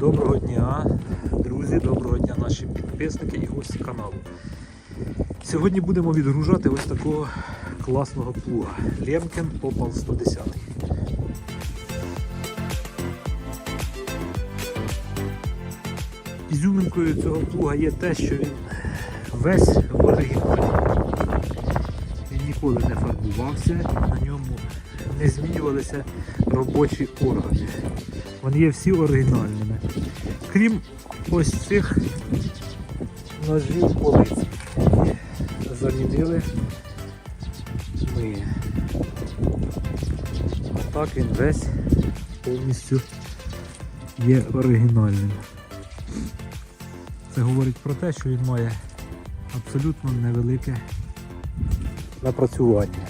Доброго дня, друзі, доброго дня наші підписники і гості каналу. Сьогодні будемо відгружати ось такого класного плуга Лемкен Opal 110. Ізюминкою цього плуга є те, що він весь в оригіналі. Він ніколи не фарбувався, на ньому не змінювалися робочі органи. Вони є всі оригінальними. Крім ось цих ножів полиць. Замінили ми. Так він весь повністю є оригінальним. Це говорить про те, що він має абсолютно невелике напрацювання.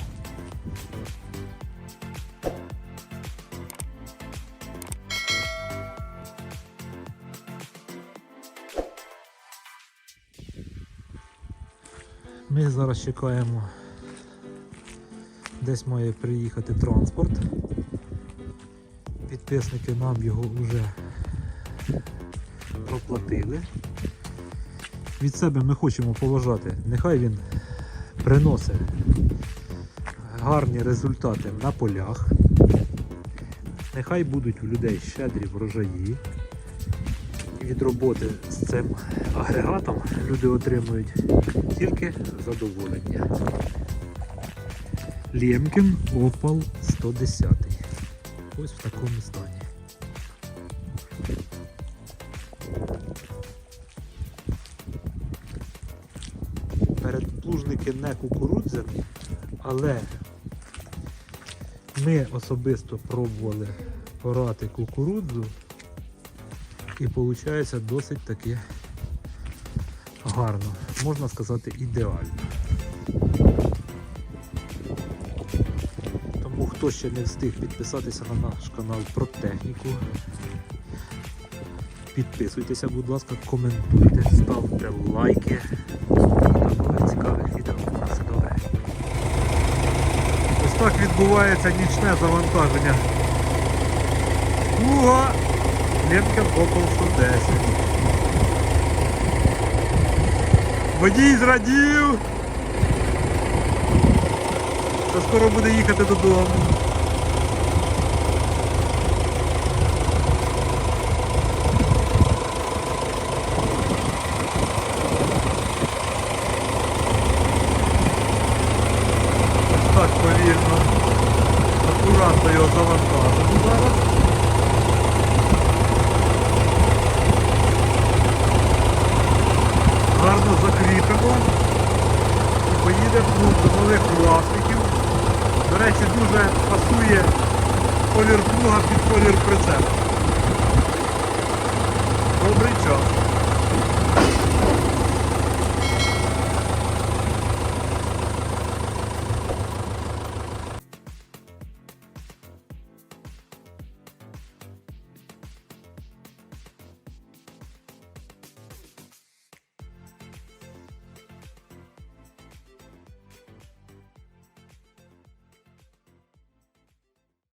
Ми зараз чекаємо, десь має приїхати транспорт. Підписники нам його вже проплатили. Від себе ми хочемо поважати, нехай він приносить гарні результати на полях. Нехай будуть у людей щедрі врожаї. Від роботи з цим агрегатом люди отримують тільки задоволення. Лємкін Opal 110. Ось в такому стані. Передплужники не кукурудзяні, але ми особисто пробували порати кукурудзу і виходить досить таки гарно, можна сказати ідеально. Тому хто ще не встиг підписатися на наш канал про техніку, підписуйтеся, будь ласка, коментуйте, ставте лайки. Таких цікавих відео. На все добре. Ось так відбувається нічне завантаження. Уга! Лемкен Opel 110. Водій зрадів! Що скоро буде їхати додому. Так повільно. Акуратно його завантажимо зараз. гарно закріпимо поїдемо ну, до нових власників. До речі, дуже пасує колір плуга під колір прицепу. Добрий час.